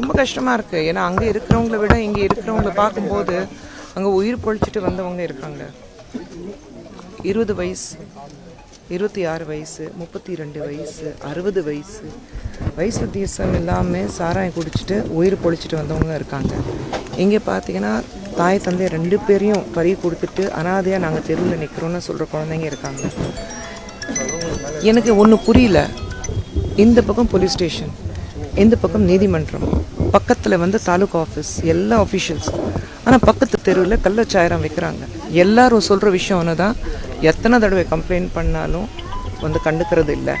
ரொம்ப கஷ்டமாக இருக்குது ஏன்னா அங்கே இருக்கிறவங்கள விட இங்கே இருக்கிறவங்கள பார்க்கும்போது அங்கே உயிர் பொழிச்சிட்டு வந்தவங்க இருக்காங்க. இருபது வயசு இருபத்தி ஆறு வயசு முப்பத்தி ரெண்டு வயசு அறுபது வயசு வயசு வித்தியாசம் எல்லாமே சாராயம் குடிச்சிட்டு உயிர் பொழிச்சிட்டு வந்தவங்க இருக்காங்க. இங்கே பார்த்தீங்கன்னா தாய் தந்தை ரெண்டு பேரையும் பறி கொடுத்துட்டு அனாதையாக நாங்கள் தெருவில் நிற்கிறோன்னு சொல்கிற குழந்தைங்க இருக்காங்க. எனக்கு ஒன்று புரியல. இந்த பக்கம் போலீஸ் ஸ்டேஷன். இந்த பக்கம் நீதிமன்றம் பக்கத்தில் வந்து தாலுகா ஆஃபீஸ் எல்லா ஆஃபீஷியல்ஸ் ஆனால் பக்கத்து தெருவில் கள்ளச்சாயரம் வைக்கிறாங்க. எல்லாரும் சொல்கிற விஷயம் ஒன்று தான் எத்தனை தடவை கம்ப்ளைண்ட் பண்ணாலும் வந்து கண்டுக்கிறது இல்லை.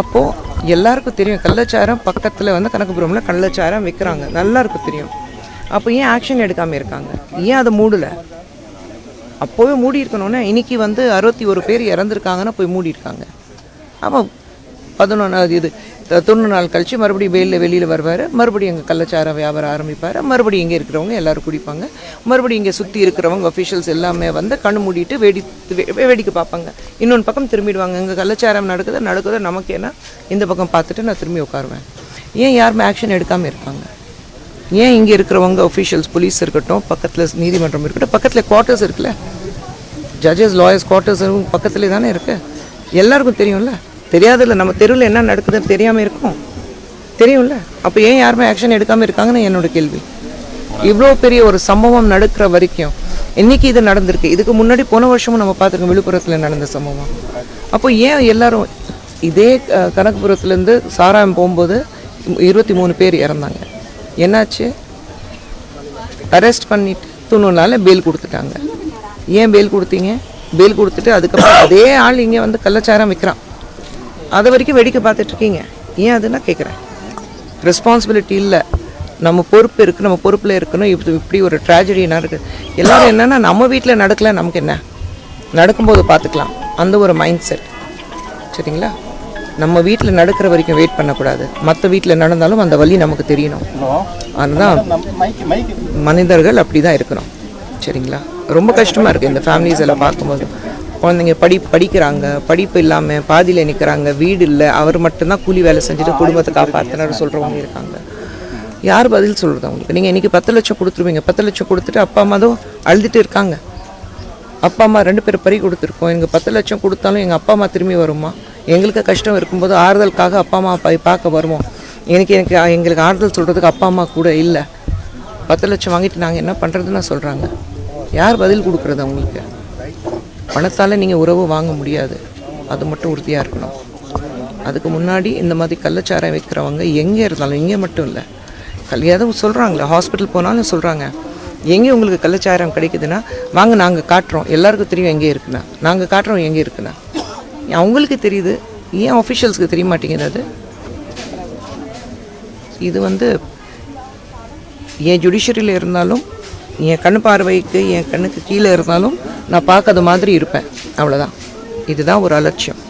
அப்போது எல்லாருக்கும் தெரியும் கள்ளச்சாரம் பக்கத்தில் வந்து கனகபுரமில் கள்ளச்சாரம் விற்கிறாங்க நல்லாயிருக்கும் தெரியும். அப்போ ஏன் ஆக்ஷன் எடுக்காமல் இருக்காங்க? ஏன் அதை மூடலை? அப்போவே மூடி இருக்கணும்னா இன்னைக்கு வந்து அறுபத்தி ஒரு பேர் இறந்துருக்காங்கன்னா போய் மூடி இருக்காங்க அப்போ பதினொன்றாவது இது தொண்ணூறு நாள் கழித்து மறுபடியும் வெயிலில் வெளியில் வருவார். மறுபடியும் எங்கள் கள்ளச்சார வியாபாரம் ஆரம்பிப்பார். மறுபடியும் இங்கே இருக்கிறவங்க எல்லோரும் குடிப்பாங்க. மறுபடியும் இங்கே சுற்றி இருக்கிறவங்க அஃபிஷியல்ஸ் எல்லாமே வந்து கண்ணு மூடிட்டு வேடித்து வே- வேடிக்கை பார்ப்பாங்க. இன்னொன்று பக்கம் திரும்பிடுவாங்க. இங்கே கள்ளச்சாரம் நடக்குது நடக்குது நமக்கு ஏன்னா இந்த பக்கம் பார்த்துட்டு நான் திரும்பி உட்காருவேன். ஏன் யாருமே ஆக்ஷன் எடுக்காமல் இருக்காங்க? ஏன் இங்கே இருக்கிறவங்க அஃபிஷியல்ஸ் போலீஸ் இருக்கட்டும் பக்கத்தில் நீதிமன்றம் இருக்கட்டும் பக்கத்தில் குவார்ட்டர்ஸ் இருக்குல்ல? ஜட்ஜஸ் லாயர்ஸ் குவார்ட்டர்ஸ் பக்கத்துலேயே தானே இருக்குது எல்லாருக்கும் தெரியும்ல? தெரியாதுல்ல நம்ம தெருவில் என்ன நடக்குதுன்னு தெரியாமல் இருக்கும். தெரியும்ல? அப்போ ஏன் யாருமே ஆக்ஷன் எடுக்காமல் இருக்காங்கன்னு என்னோட கேள்வி. இவ்வளோ பெரிய ஒரு சம்பவம் நடக்கிற வரைக்கும் இன்னைக்கு இது நடந்திருக்கு. இதுக்கு முன்னாடி போன வருஷமும் நம்ம பார்த்துருக்கோம் விழுப்புரத்தில் நடந்த சம்பவம். அப்போ ஏன் எல்லாரும் இதே கனகபுரத்துலேருந்து சாராயம் போகும்போது இருபத்தி மூணு பேர் இறந்தாங்க. என்னாச்சு? அரெஸ்ட் பண்ணிட்டு தொண்ணூறு பெயில் கொடுத்துட்டாங்க. ஏன் பெயில் கொடுத்தீங்க? பெயில் கொடுத்துட்டு அதுக்கப்புறம் அதே ஆள் இங்கே வந்து கள்ளச்சாரம் விற்கிறான் அது வரைக்கும் வேடிக்கை பார்த்துட்டு இருக்கீங்க ஏன் அது நான் கேட்குறேன் ரெஸ்பான்சிபிலிட்டி இல்லை. நம்ம பொறுப்பு இருக்குது நம்ம பொறுப்பில் இருக்கணும். இப்படி இப்படி ஒரு ட்ராஜடி நடக்கு எல்லாரும் என்னென்னா நம்ம வீட்டில் நடக்கல நமக்கு என்ன? நடக்கும்போது பார்த்துக்கலாம். அந்த ஒரு மைண்ட் செட் சரிங்களா? நம்ம வீட்டில் நடக்கிற வரைக்கும் வெயிட் பண்ணக்கூடாது. மற்ற வீட்டில் நடந்தாலும் அந்த வழி நமக்கு தெரியணும். அதுதான் மனிதர்கள் அப்படி தான் இருக்கணும். சரிங்களா? ரொம்ப கஷ்டமாக இருக்குது இந்த ஃபேமிலிஸ் எல்லாம் பார்க்கும்போது. குழந்தைங்க படி படிக்கிறாங்க படிப்பு இல்லாமல் பாதியில் நிற்கிறாங்க வீடு இல்லை அவர் மட்டும்தான் கூலி வேலை செஞ்சுட்டு குடும்பத்தை காப்பாற்றினார் சொல்கிறவங்க இருக்காங்க. யார் பதில் சொல்கிறது அவங்களுக்கு? நீங்கள் இன்றைக்கி பத்து லட்சம் கொடுத்துருவீங்க. பத்து லட்சம் கொடுத்துட்டு அப்பா அம்மா தான் அழுதுட்டு இருக்காங்க. அப்பா அம்மா ரெண்டு பேரும் பறி கொடுத்துருக்கோம். எங்கள் பத்து லட்சம் கொடுத்தாலும் எங்கள் அப்பா அம்மா திரும்பி வருமா? எங்களுக்கு கஷ்டம் இருக்கும்போது ஆறுதலுக்காக அப்பா அம்மா போய் பார்க்க வருவோம் எனக்கு எனக்கு எங்களுக்கு ஆறுதல் சொல்கிறதுக்கு அப்பா அம்மா கூட இல்லை. பத்து லட்சம் வாங்கிட்டு நாங்கள் என்ன பண்ணுறதுன்னு சொல்கிறாங்க யார் பதில் கொடுக்குறது அவங்களுக்கு? பணத்தால் நீங்கள் உறவு வாங்க முடியாது. அது மட்டும் உறுதியாக இருக்கணும். அதுக்கு முன்னாடி இந்த மாதிரி கள்ளச்சாரம் வைக்கிறவங்க எங்கே இருந்தாலும் இங்கே மட்டும் இல்லை. கல்யாதம் சொல்கிறாங்களே ஹாஸ்பிட்டல் போனாலும் சொல்கிறாங்க எங்கே உங்களுக்கு கள்ளச்சாரம் கிடைக்குதுன்னா வாங்க நாங்கள் காட்டுறோம். எல்லாருக்கும் தெரியும் எங்கே இருக்குண்ணா நாங்கள் காட்டுறோம் எங்கே இருக்குண்ணா அவங்களுக்கு தெரியுது. ஏன் அஃபிஷியல்ஸ்க்கு தெரிய மாட்டேங்குது அது? இது வந்து ஏன் ஜுடிஷரியில் இருந்தாலும் என் கண் பார்வைக்கு என் கண்ணுக்கு கீழே இருந்தாலும் நான் பார்க்காத மாதிரி இருப்பேன். அவ்வளோதான் இதுதான் ஒரு அலட்சியம்.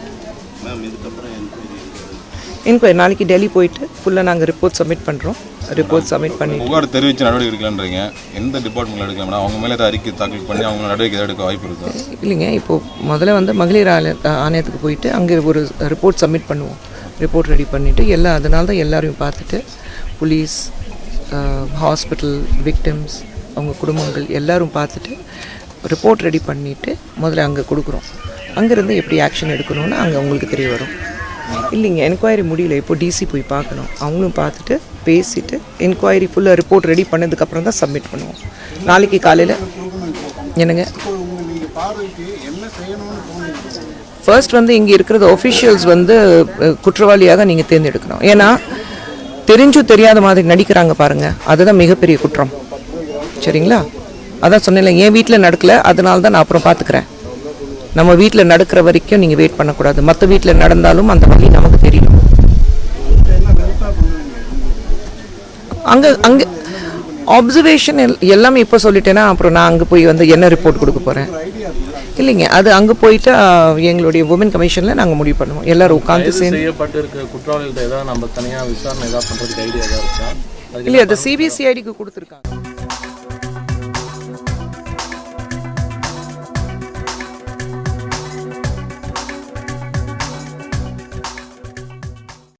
என்கொயரி நாளைக்கு டெல்லி போயிட்டு ஃபுல்லாக நாங்கள் ரிப்போர்ட் சப்மிட் பண்ணுறோம் ரிப்போர்ட் சப்மிட் பண்ணி புகார் தெரிவித்து நடவடிக்கை எடுக்கலான்றீங்க. எந்த டிபார்ட்மெண்ட்ல எடுக்கலாம்னா அவங்க மேலே ஏதாவது அறிக்கை தாக்கல் பண்ணி அவங்க நடவடிக்கை எடுக்க வாய்ப்பு இருக்கா? இல்லைங்க இப்போது முதல்ல வந்து மகளிர் ஆலய ஆணையத்துக்கு போயிட்டு அங்கே ஒரு ரிப்போர்ட் சப்மிட் பண்ணுவோம். ரிப்போர்ட் ரெடி பண்ணிவிட்டு எல்லாம் அதனால தான் எல்லாரையும் பார்த்துட்டு போலீஸ் ஹாஸ்பிட்டல் விக்டிம்ஸ் அவங்க குடும்பங்கள் எல்லோரும் பார்த்துட்டு ரிப்போர்ட் ரெடி பண்ணிவிட்டு முதல்ல அங்கே கொடுக்குறோம். அங்கேருந்து எப்படி ஆக்ஷன் எடுக்கணும்னு அங்கே அவங்களுக்கு தெரிய வரும். இல்லைங்க என்கொயரி முடியல. இப்போ டிசி போய் பார்க்கணும். அவங்களும் பார்த்துட்டு பேசிவிட்டு என்கொயரி ஃபுல்லாக ரிப்போர்ட் ரெடி பண்ணதுக்கப்புறம் தான் சப்மிட் பண்ணுவோம். நாளைக்கு காலையில் என்னங்க? ஃபர்ஸ்ட் வந்து இங்கே இருக்கிறது ஒஃபிஷியல்ஸ் வந்து குற்றவாளியாக நீங்கள் தேர்ந்தெடுக்கணும். ஏன்னா தெரிஞ்சும் தெரியாத மாதிரி நடிக்கிறாங்க பாருங்கள் அதுதான் மிகப்பெரிய குற்றம். சரிங்களா? அதான் சொன்னேன்ல என் வீட்டில் நடக்கல அதனால தான் நான் அப்புறம் பார்த்துக்கிறேன் நம்ம வீட்டில் நடக்கிற வரைக்கும் நீங்கள் வெயிட் பண்ணக்கூடாது. மற்ற வீட்டில் நடந்தாலும் அந்த வழி நமக்கு தெரியணும். அங்கே அங்கே அப்சர்வேஷன் எல்லாமே இப்போ சொல்லிட்டேன்னா அப்புறம் நான் அங்கே போய் வந்து என்ன ரிப்போர்ட் கொடுக்க போகிறேன் இல்லைங்க அது அங்கே போயிட்டு எங்களுடைய உமன் கமிஷனில் நாங்கள் முடிவு பண்ணுவோம். எல்லாரும் உட்காந்து சேர்ந்து. ஏதாவது நம்ம தனியாக விசாரணை ஏதாவது பண்ணுறதுக்கு ஐடியா இருக்கா? இல்லையா அது சிபிசிஐடிக்கு கொடுத்துருக்காங்க.